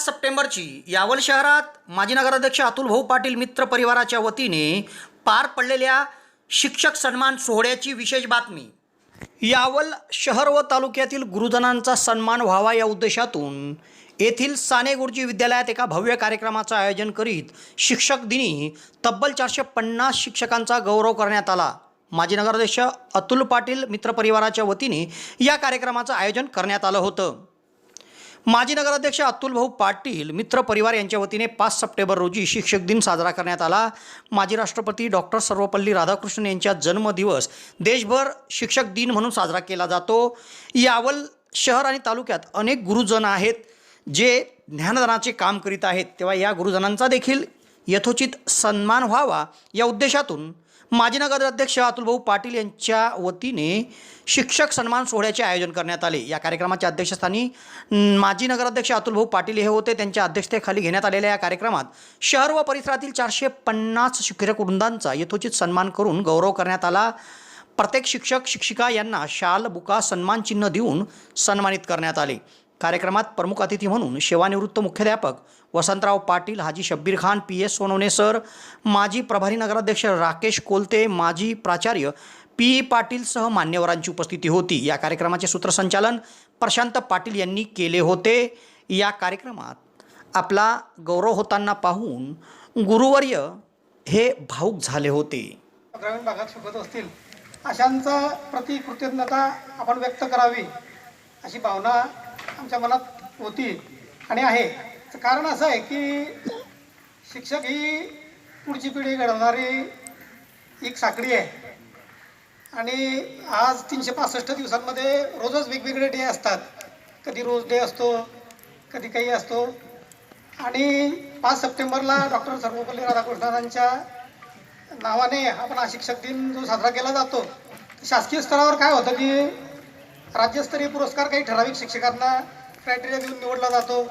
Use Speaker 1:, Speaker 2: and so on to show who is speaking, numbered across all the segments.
Speaker 1: पाच सप्टेंबरची यावल शहरात माजी नगराध्यक्ष अतुल भाऊ पाटील मित्र परिवाराच्या वतीने पार पडलेल्या शिक्षक सन्मान सोहळ्याची विशेष बातमी. यावल शहर व तालुक्यातील गुरुजनांचा सन्मान व्हावा या उद्देशातून येथील साने गुरुजी विद्यालयात एका भव्य कार्यक्रमाचं आयोजन करीत शिक्षक दिनी तब्बल चारशे पन्नास शिक्षकांचा गौरव करण्यात आला. माजी नगराध्यक्ष अतुल पाटील मित्रपरिवाराच्या वतीने या कार्यक्रमाचं आयोजन करण्यात आलं होतं. माजी नगराध्यक्ष अतुल भाऊ पाटील मित्र परिवार यांच्या वतीने पाच सप्टेंबर रोजी शिक्षक दिन साजरा करण्यात आला. माजी राष्ट्रपती डॉक्टर सर्वपल्ली राधाकृष्णन यांचा जन्मदिवस देशभर शिक्षक दिन म्हणून साजरा केला जातो. यावल शहर आणि तालुक्यात अनेक गुरुजन आहेत जे ज्ञानदानाचे काम करीत आहेत. तेव्हा या गुरुजनांचा देखील यथोचित सन्मान व्हावा या उद्देशातून माजी नगराध्यक्ष अतुलभाऊ पाटील यांच्या वतीने शिक्षक सन्मान सोहळ्याचे आयोजन करण्यात आले. या कार्यक्रमाच्या अध्यक्षस्थानी माजी नगराध्यक्ष अतुलभाऊ पाटील हे होते. त्यांच्या अध्यक्षतेखाली घेण्यात आलेल्या या कार्यक्रमात शहर व परिसरातील चारशे पन्नास शिक्षक वृंदांचा यथोचित सन्मान करून गौरव करण्यात आला. प्रत्येक शिक्षक शिक्षिका यांना शाल बुका सन्मान चिन्ह देऊन सन्मानित करण्यात आले. कार्यक्रमात प्रमुख अतिथी म्हणून सेवानिवृत्त मुख्याध्यापक Vasantrao Patil Haji Shabbir Khan P S Sonawane sir माजी प्रभारी नगराध्यक्ष राकेश कोलते माजी प्राचार्य पी ई पाटीलसह मान्यवरांची उपस्थिती होती. या कार्यक्रमाचे सूत्रसंचालन प्रशांत पाटील यांनी केले होते. या कार्यक्रमात आपला गौरव होताना पाहून गुरुवर्य हे भाऊक झाले होते.
Speaker 2: ग्रामीण भागात शिकत असतील अशांचा प्रति कृतज्ञता आपण व्यक्त करावी अशी भावना आमच्या मनात होती. आणि आहे. तर कारण असं आहे की शिक्षक ही पुढची पिढी घडवणारी एक साखळी आहे. आणि आज तीनशे पासष्ट दिवसांमध्ये रोजच वेगवेगळे डे असतात. कधी रोज डे असतो कधी काही असतो. आणि पाच सप्टेंबरला डॉक्टर सर्वपल्ली राधाकृष्णनांच्या नावाने आपण हा शिक्षक दिन जो साजरा केला जातो शासकीय स्तरावर काय होतं की राज्यस्तरीय पुरस्कार काही ठराविक शिक्षकांना क्रायटेरिया देऊन निवडला जातो.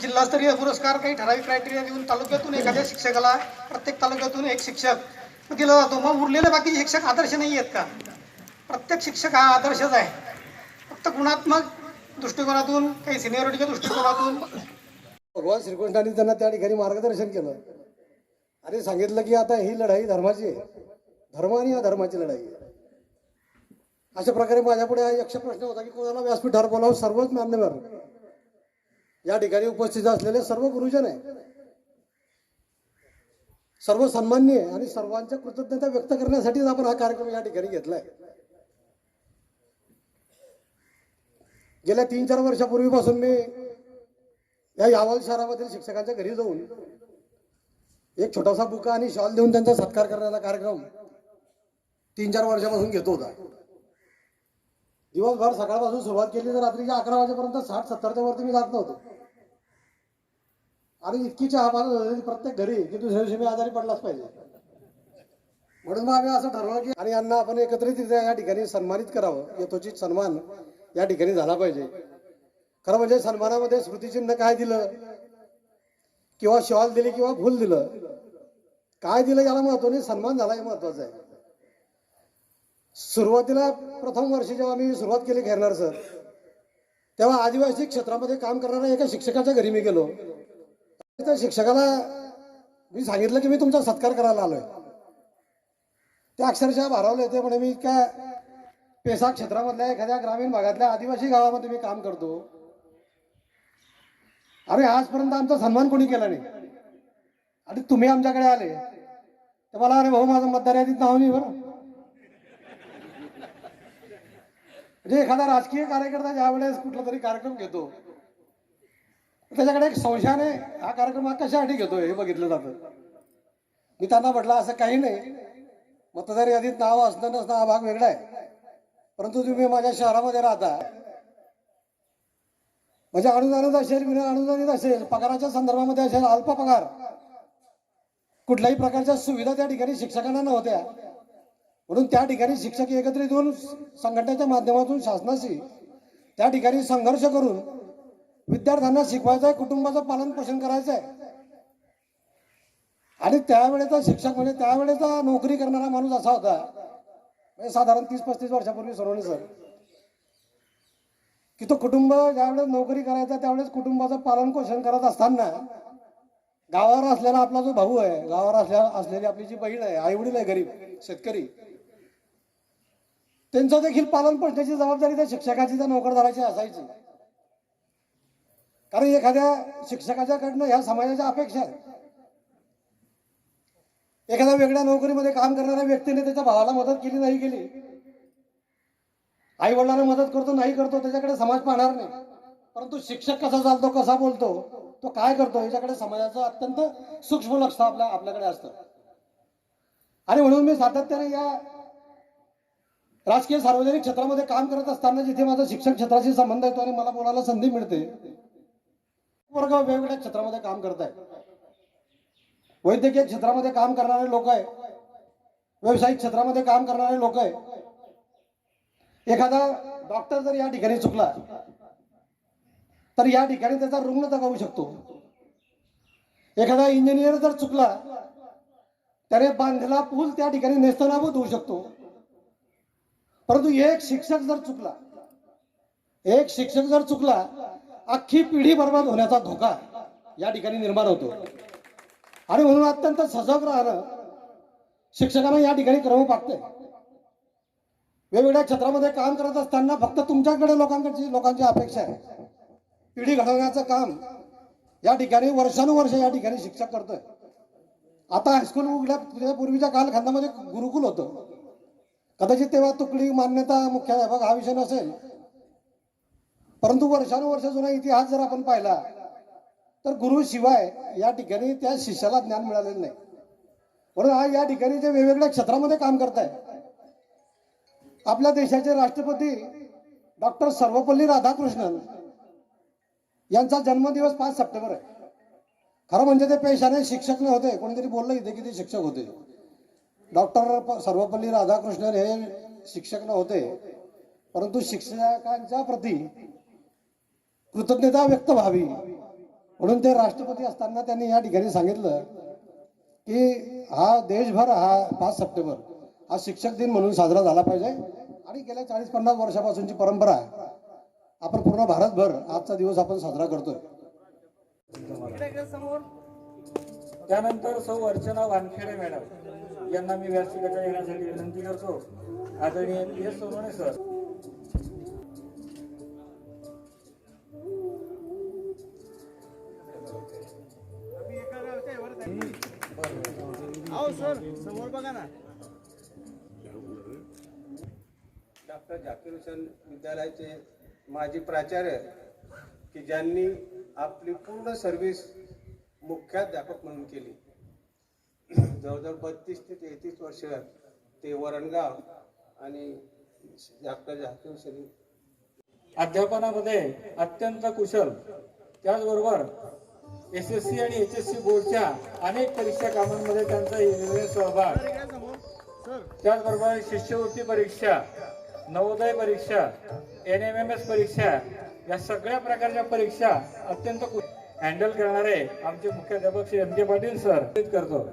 Speaker 2: जिल्हास्तरीय पुरस्कार काही ठराविक क्रायटेरिया देऊन तालुक्यातून एखाद्या शिक्षकाला प्रत्येक तालुक्यातून एक शिक्षक दिला जातो. मग उरलेले बाकी शिक्षक आदर्श नाही आहेत का? प्रत्येक शिक्षक हा आदर्शच आहे. फक्त गुणात्मक दृष्टिकोनातून काही सिनियरिटीच्या दृष्टिकोनातून.
Speaker 3: भगवान श्रीकृष्णाने त्यांना त्या ठिकाणी मार्गदर्शन केलं. आणि सांगितलं की आता ही लढाई धर्माची आहे. धर्म आणि अधर्माची लढाई आहे. अशा प्रकारे माझ्यापुढे एकशे यक्ष प्रश्न होता की कोणाला व्यासपीठावर बोलावं? सर्वच मान्यवर. या ठिकाणी उपस्थित असलेले सर्व गुरुजन आहे सर्व सन्मान्य आहे आणि सर्वांच्या कृतज्ञता व्यक्त करण्यासाठीच आपण हा कार्यक्रम या ठिकाणी घेतलाय. गेल्या तीन चार वर्षापूर्वीपासून मी या यावल शहरामधील शिक्षकांच्या घरी जाऊन एक छोटासा बुका आणि शॉल देऊन त्यांचा सत्कार करण्याचा कार्यक्रम तीन चार वर्षापासून घेतो होता. दिवसभर सकाळपासून सुरुवात केली तर रात्रीच्या अकरा वाजेपर्यंत साठ सत्तरच्या वरती मी जात नव्हतो. आणि इतकी चहा पाजत प्रत्येक घरी की दुसऱ्या दिवशी मी आजारी पडलाच पाहिजे. म्हणून मग आम्ही असं ठरवलं की आणि यांना आपण एकत्रित या ठिकाणी सन्मानित करावं यथोचित सन्मान या ठिकाणी झाला पाहिजे. खरं म्हणजे सन्मानामध्ये स्मृतिचिन्ह काय दिलं? किंवा शॉल दिली किंवा फुल दिलं? काय दिलं याला महत्त्व नाही सन्मान झाला हे महत्वाचं आहे. सुरुवातीला प्रथम वर्षी जेव्हा मी सुरुवात केली घेरणार सर तेव्हा आदिवासी क्षेत्रामध्ये काम करणाऱ्या एका शिक्षकाच्या घरी मी गेलो. त्या शिक्षकाला मी सांगितलं की मी तुमचा सत्कार करायला आलोय. ते अक्षरशः भारावले ते म्हणे मी काय पेसा क्षेत्रामधल्या एखाद्या ग्रामीण भागातल्या आदिवासी गावामध्ये मी काम करतो. अरे आजपर्यंत आमचा सन्मान कोणी केला नाही? आणि तुम्ही आमच्याकडे आले. तर मला अरे भाऊ माझं मतदार यादीत नाव नाही बरं. म्हणजे एखादा राजकीय कार्यकर्ता ज्या वेळेस कुठला तरी कार्यक्रम घेतो त्याच्याकडे एक संशयाने हा कार्यक्रम हा कशासाठी घेतोय हे बघितलं जातं. मी त्यांना म्हटलं असं काही नाही. मतदार यादीत नाव असणं नसणं हा भाग वेगळा आहे. परंतु तुम्ही माझ्या शहरामध्ये राहता. म्हणजे अनुदानित असेल विना अनुदानित असेल पगाराच्या संदर्भामध्ये असेल अल्प पगार कुठल्याही प्रकारच्या सुविधा त्या ठिकाणी शिक्षकांना नव्हत्या. म्हणून त्या ठिकाणी शिक्षक एकत्रित होऊन संघटनेच्या माध्यमातून शासनाशी त्या ठिकाणी संघर्ष करून विद्यार्थ्यांना शिकवायचं आहे कुटुंबाचं पालन पोषण करायचं आहे आणि त्यावेळेचा शिक्षक म्हणजे त्यावेळेचा नोकरी करणारा माणूस असा होता. म्हणजे साधारण तीस पस्तीस वर्षापूर्वी सर्वांनी सर. की तो कुटुंब ज्यावेळेस नोकरी करायचा त्यावेळेस कुटुंबाचं पालन पोषण करत असताना गावावर असलेला आपला जो भाऊ आहे गावावर असल्या असलेली आपली जी बहीण आहे आईवडील आहे गरीब शेतकरी त्यांचं देखील पालन पोषणाची जबाबदारी त्या शिक्षकाची त्या नोकरदाराची असायची. कारण एखाद्या शिक्षकाच्याकडनं ह्या समाजाच्या अपेक्षा आहेत. एखाद्या वेगळ्या नोकरीमध्ये काम करणाऱ्या व्यक्तीने त्याच्या भावाला मदत केली नाही केली. आई वडिलांना मदत करतो नाही करतो त्याच्याकडे समाज पाहणार नाही. परंतु शिक्षक कसा चालतो कसा बोलतो तो काय करतो याच्याकडे समाजाचं अत्यंत सूक्ष्म लक्ष आपल्या आपल्याकडे असतं. आणि म्हणून मी सातत्याने या राजकीय सार्वजनिक क्षेत्रामध्ये काम करत असताना जिथे माझा शिक्षण क्षेत्राशी संबंध येतो आणि मला बोलायला संधी मिळते वर्ग वेगवेगळ्या क्षेत्रामध्ये काम करत आहे वैद्यकीय क्षेत्रामध्ये काम करणारे लोक आहे. व्यावसायिक क्षेत्रामध्ये काम करणारे लोक आहे. एखादा डॉक्टर जर या ठिकाणी चुकला तर या ठिकाणी त्याचा रुग्ण दगावू शकतो. एखादा इंजिनियर जर चुकला त्याने बांधला पूल त्या ठिकाणी नेस्तनाभूत होऊ शकतो. परंतु एक शिक्षक जर चुकला एक शिक्षक जर चुकला अख्खी पिढी बर्बाद होण्याचा धोका या ठिकाणी निर्माण होतो. आणि म्हणून अत्यंत सजग राहणं शिक्षकांना या ठिकाणी क्रम पागतंय वेगवेगळ्या क्षेत्रामध्ये काम करत असताना फक्त तुमच्याकडे लोकांकडची लोकांची अपेक्षा आहे. पिढी घडवण्याचं काम या ठिकाणी वर्षानुवर्ष या ठिकाणी शिक्षक करतोय. आता हायस्कूल उघड्या पूर्वीच्या कालखंडामध्ये गुरुकुल होतं. कदाचित तेव्हा तुकडी मान्यता मुख्याध्यापक हा विषय नसेल. परंतु वर्षानुवर्ष जुना इतिहास जर आपण पाहिला तर गुरु शिवाय या ठिकाणी त्या शिष्याला ज्ञान मिळालेलं नाही. म्हणून हा या ठिकाणी जे वेगवेगळ्या क्षेत्रामध्ये काम करताय आपल्या देशाचे राष्ट्रपती डॉक्टर सर्वपल्ली राधाकृष्णन यांचा जन्मदिवस पाच सप्टेंबर आहे. खरं म्हणजे ते पेशाने शिक्षक नव्हते कोणीतरी बोललं इथे की ते शिक्षक होते. डॉक्टर सर्वपल्ली राधाकृष्णन हे शिक्षक नव्हते परंतु शिक्षकांच्या प्रती कृतज्ञता व्यक्त व्हावी म्हणून ते राष्ट्रपती असताना त्यांनी या ठिकाणी सांगितलं की हा देशभर हा पाच सप्टेंबर हा शिक्षक दिन म्हणून साजरा झाला पाहिजे. आणि गेल्या चाळीस पन्नास वर्षापासूनची परंपरा आपण पूर्ण भारतभर आजचा दिवस आपण साजरा करतोय.
Speaker 4: त्यानंतर सौ अर्चना वानखेडे मॅडम. यांना मी व्यासपीठाच्या येण्यासाठी विनंती करतो. आदरणीय P S Sonawane sir.
Speaker 5: Doctor Zakir Hussain विद्यालयाचे माजी प्राचार्य की ज्यांनी आपली पूर्ण सर्व्हिस मुख्याध्यापक म्हणून केली. जवळजवळ बत्तीस ते तेहतीस वर्ष ते वरणगाव आणि डॉक्टर झाकीर हुसेन
Speaker 4: अध्यापनामध्ये अत्यंत कुशल. त्याचबरोबर एस एस सी आणि एच एस सी बोर्डच्या अनेक परीक्षा कामांमध्ये त्यांचा निर्णय सहभाग. त्याचबरोबर शिष्यवृत्ती परीक्षा नवोदय परीक्षा एन एम एम एस परीक्षा या सगळ्या प्रकारच्या परीक्षा अत्यंत हँडल करणारे आमचे मुख्याध्यापक Shri M K Patil sir. करतो.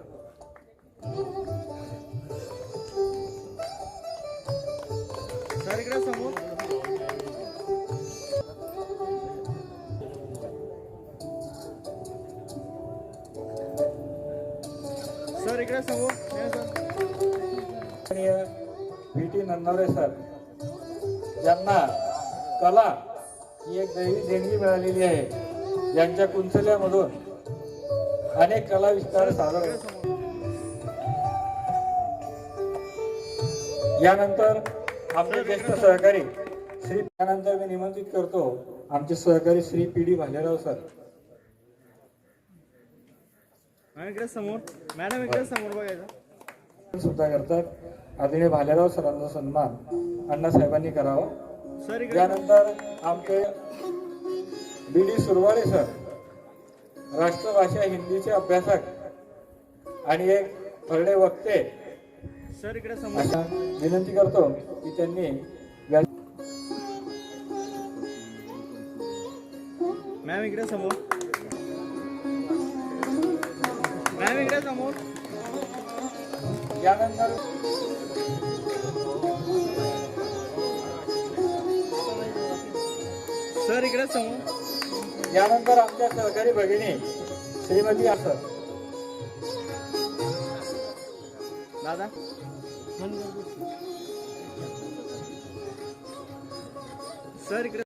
Speaker 4: आदरणीय व्ही टी नन्नवरे सर यांना कला ही एक दैवी देणगी मिळालेली आहे. यांच्या कुंचल्यामधून अनेक कला विस्तार सादर यानंतर आपले ज्येष्ठ सहकारी श्री त्यानंतर मी निमंत्रित करतो. आमचे सहकारी Shri P D Bhalerao sir.
Speaker 6: Madam इकडे समोर मॅडम इकडे समोर बघायचं.
Speaker 4: सुद्धा करतात. आदरणीय भालेराव सरांचा सन्मान अण्णासाहेबांनी करावा.
Speaker 6: सर इकडे
Speaker 4: यानंतर आमचे बी डी सुरवाडे सर राष्ट्रभाषा हिंदीचे अभ्यासक आणि एक थर्डे वक्ते.
Speaker 6: सर इकडे
Speaker 4: विनंती करतो की त्यांनी
Speaker 6: मॅम इकडे समोर. मॅम इकडे समोर.
Speaker 4: यानंतर
Speaker 6: सर इकडे समोर
Speaker 4: यानंतर आमच्या सहकारी भगिनी श्रीमती असर
Speaker 6: दादा? सर इकडे.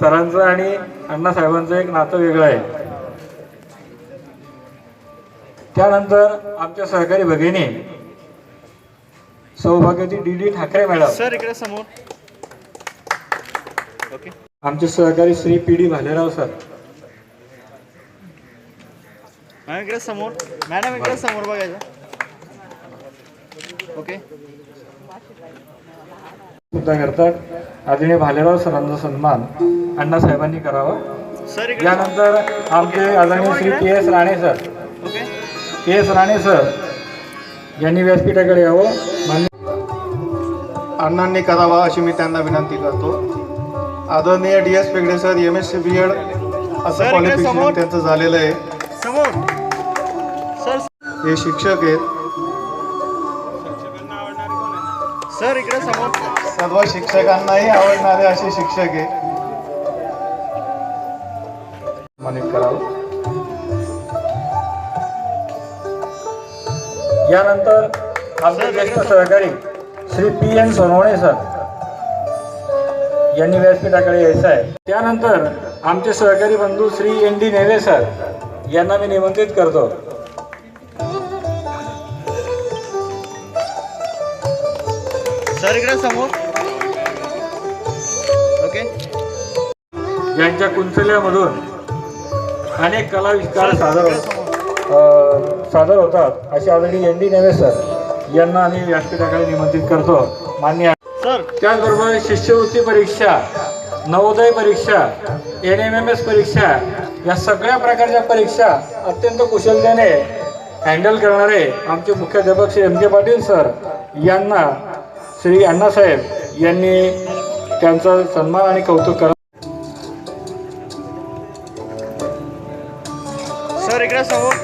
Speaker 4: सरांचं आणि अण्णासाहेबांचं एक नातं वेगळं आहे. त्यानंतर आमच्या सहकारी भगिनी सौभाग्यवती D D Thackeray madam.
Speaker 6: Sir इकडे समोर. ओके.
Speaker 4: आमचे सहकारी Shri P D Bhalerao sir.
Speaker 6: Madam इकडे समोर. मॅडम इकडे समोर बघायचं. ओके.
Speaker 4: सुद्धा करतात. आदरणीय भालेराव सरांचा सन्मान अण्णासाहेबांनी करावा.
Speaker 6: सर
Speaker 4: यानंतर आमचे आदरणीय Shri K S Rane sir.
Speaker 6: Okay.
Speaker 4: K S Rane sir यांनी व्यासपीठाकडे यावं. मान्य
Speaker 7: अण्णांनी करावा अशी मी त्यांना विनंती करतो. आदरणीय D S Pegade sir M S C B Ed असं
Speaker 6: सर, इकडे
Speaker 7: क्वालिफिकेशन
Speaker 6: समोर.
Speaker 7: त्यांचं झालेलं आहे. हे शिक्षक आहेत.
Speaker 6: सर इकडे समोर.
Speaker 7: सर्व शिक्षकांनाही आवडणारे असे शिक्षक आहे
Speaker 4: यानंतर आमचे ज्येष्ठ सहकारी Shri P N Sonawane sir यांनी व्यासपीठाकडे यायचं आहे. त्यानंतर आमचे सहकारी बंधू Shri N D Nele sir यांना मी निमंत्रित करतो.
Speaker 6: सर इकडे समोर. ओके.
Speaker 4: यांच्या कुंचल्यामधून अनेक कलाविष्कार सादर सादर होतात असे आदरणीय एन डी नेवे सर. यांना आम्ही व्यासपीठाकडे निमंत्रित करतो. मान्य
Speaker 6: सर.
Speaker 4: त्याचबरोबर शिष्यवृत्ती परीक्षा नवोदय परीक्षा एन एम एम एस परीक्षा या सगळ्या प्रकारच्या परीक्षा अत्यंत कुशलतेने हँडल करणारे आमचे मुख्याध्यापक Shri M K Patil sir यांना श्री अण्णासाहेब यांनी त्यांचा सन्मान आणि कौतुक करा.
Speaker 6: सर इकडे समोर